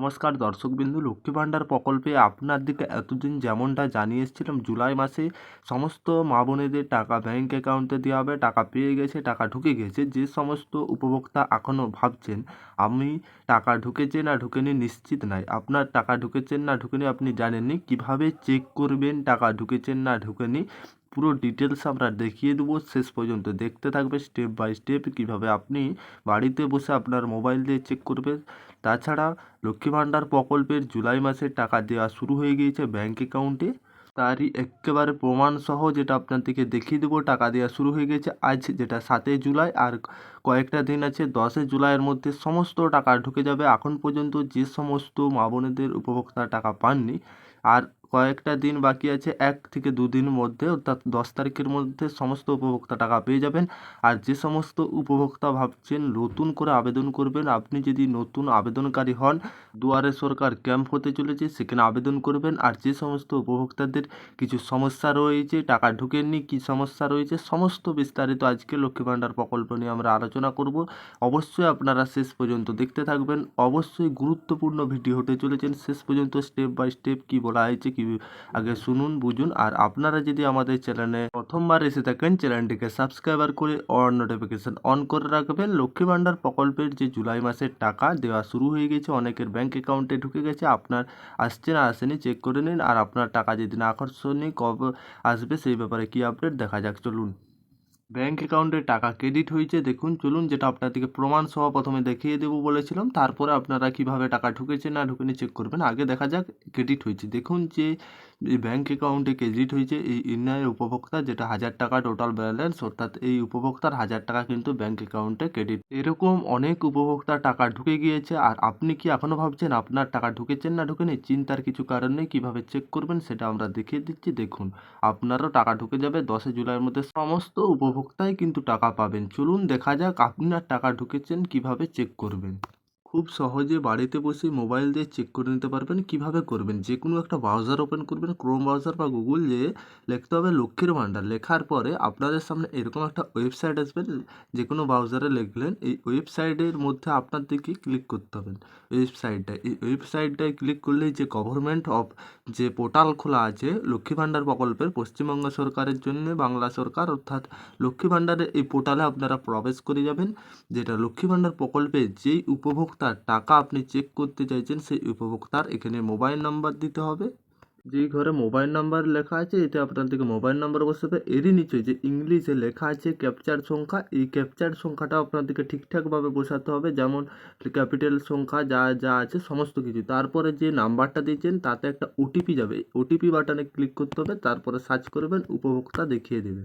নমস্কার দর্শকবিন্দু, লক্ষ্মী ভাণ্ডার প্রকল্পে আপনার দিকে এতদিন যেমনটা জানিয়ে এসেছিলাম জুলাই মাসে সমস্ত মা বোনেদের টাকা ব্যাঙ্ক অ্যাকাউন্টে দেওয়া হবে, টাকা পেয়ে গেছে, টাকা ঢুকে গেছে, যে সমস্ত উপভোক্তা এখনও ভাবছেন, আমি টাকা ঢুকেছে না ঢুকেনি নিশ্চিত নাই। আপনার টাকা ঢুকেছেন না ঢুকেনি আপনি জানেননি, কীভাবে চেক করবেন, টাকা ঢুকেছেন না ঢুকেনি? পুরো ডিটেলস আমরা দেখিয়ে দেবো। শেষ পর্যন্ত দেখতে থাকবে স্টেপ বাই স্টেপ কীভাবে আপনি বাড়িতে বসে আপনার মোবাইল দিয়ে চেক করবেন। তাছাড়া লক্ষ্মী ভাণ্ডার প্রকল্পের জুলাই মাসের টাকা দেওয়া শুরু হয়ে গিয়েছে ব্যাঙ্ক অ্যাকাউন্টে তারই একেবারে প্রমাণ সহ যেটা আপনাদেরকে দেখিয়ে দেবো, টাকা দেওয়া শুরু হয়ে গেছে আজ যেটা সাতই জুলাই আর কয়েকটা দিন আছে, দশই জুলাইয়ের মধ্যে সমস্ত টাকা ঢুকে যাবে। এখন পর্যন্ত যে সমস্ত মা বোনেদের উপভোক্তা টাকা পাননি, আর কয়েকটা দিন বাকি আছে, এক থেকে দুদিনের মধ্যে, অর্থাৎ দশ তারিখের মধ্যে সমস্ত উপভোক্তা টাকা পেয়ে যাবেন। আর যে সমস্ত উপভোক্তা ভাবছেন নতুন করে আবেদন করবেন, আপনি যদি নতুন আবেদনকারী হন, দুয়ারে সরকার ক্যাম্প হতে চলেছে, সেখানে আবেদন করবেন। আর যে সমস্ত উপভোক্তাদের কিছু সমস্যা রয়েছে, টাকা ঢুকেননি, কী সমস্যা রয়েছে, সমস্ত বিস্তারিত আজকে লক্ষ্মী ভাণ্ডার প্রকল্প নিয়ে আমরা আলোচনা করব। অবশ্যই আপনারা শেষ পর্যন্ত দেখতে থাকবেন। অবশ্যই গুরুত্বপূর্ণ ভিডিও হতে চলেছেন। শেষ পর্যন্ত স্টেপ বাই স্টেপ কী বলা হয়েছে কী আগে শুনুন, বুঝুন। আর আপনারা যদি আমাদের চ্যানেলে প্রথমবার এসে থাকেন চ্যানেলটিকে সাবস্ক্রাইবার করে অন নোটিফিকেশান অন করে রাখবেন। লক্ষ্মী ভাণ্ডার প্রকল্পের যে জুলাই মাসের টাকা দেওয়া শুরু হয়ে গেছে, অনেকের ব্যাঙ্ক অ্যাকাউন্টে ঢুকে গেছে। আপনার আসছে না, আসেনি চেক করে নিন। আর আপনার টাকা যেদিন আকর্ষণীয় কবে আসবে, সেই ব্যাপারে কি আপডেট দেখা যাক। চলুন। ব্যাঙ্ক অ্যাকাউন্টে টাকা ক্রেডিট হয়েছে, দেখুন, চলুন যেটা আপনাদেরকে প্রমাণ সহ প্রথমে দেখিয়ে দেবো বলেছিলাম, তারপরে আপনারা কীভাবে টাকা ঢুকেছে না ঢুকেনি চেক করবেন, আগে দেখা যাক ক্রেডিট হয়েছে। দেখুন যে এই ব্যাঙ্ক অ্যাকাউন্টে ক্রেডিট হয়েছে, এই ইন্ডিয়ার উপভোক্তা যেটা হাজার টাকা টোটাল ব্যালেন্স অর্থাৎ এই উপভোক্তার হাজার টাকা কিন্তু ব্যাঙ্ক অ্যাকাউন্টে ক্রেডিট এরকম অনেক উপভোক্তার টাকা ঢুকে গিয়েছে, আর আপনি কি এখনও ভাবছেন আপনার টাকা ঢুকেছেন না ঢুকেনি? চিন্তার কিছু কারণ নেই, কীভাবে চেক করবেন সেটা আমরা দেখিয়ে দিচ্ছি। দেখুন, আপনারও টাকা ঢুকে যাবে দশই জুলাইয়ের মধ্যে। সমস্ত উপভোক্তাই কিন্তু টাকা পাবেন। চলুন দেখা যাক আপনার টাকা ঢুকেছেন, কীভাবে চেক করবেন। খুব সহজে বাড়িতে বসে মোবাইল দিয়ে চেক করে নিতে পারবেন, কীভাবে করবেন? যে কোনো একটা ব্রাউজার ওপেন করবেন ক্রোম ব্রাউজার বা গুগল যে লিখতে হবে লক্ষ্মীর ভাণ্ডার। লেখার পরে আপনাদের সামনে এরকম একটা ওয়েবসাইট আসবেন যে কোনো ব্রাউজারে লিখলেন, এই ওয়েবসাইটের মধ্যে আপনাদেরকে ক্লিক করতে হবে। ওয়েবসাইটটায় এই ওয়েবসাইটটায় ক্লিক করলেই যে গভর্নমেন্ট অফ যে পোর্টাল খোলা আছে লক্ষ্মী ভাণ্ডার প্রকল্পের পশ্চিমবঙ্গ সরকারের জন্য, বাংলা সরকার অর্থাৎ লক্ষ্মী ভাণ্ডারের এই পোর্টালে আপনারা প্রবেশ করে যাবেন, যেটা লক্ষ্মী ভাণ্ডার প্রকল্পে যেই উপভোক্তার টাকা আপনি চেক করতে চাইছেন, সেই উপভোক্তার এখানে মোবাইল নাম্বার দিতে হবে। যেই ঘরে মোবাইল নাম্বার লেখা আছে এতে আপনাদেরকে মোবাইল নাম্বার বসতে হবে এরই নিচে যে ইংলিশে লেখা আছে ক্যাপচার সংখ্যা, এই ক্যাপচার সংখ্যাটা আপনাদেরকে ঠিকঠাকভাবে বসাতে হবে। যেমন ক্যাপিটাল সংখ্যা, যা যা আছে, সমস্ত কিছু। তারপরে যে নাম্বারটা দিয়েছেন, তাতে একটা ওটিপি যাবে। ওটিপি বাটনে ক্লিক করতে হবে, তারপরে সার্চ করবেন, উপভোক্তা দেখিয়ে দেবে।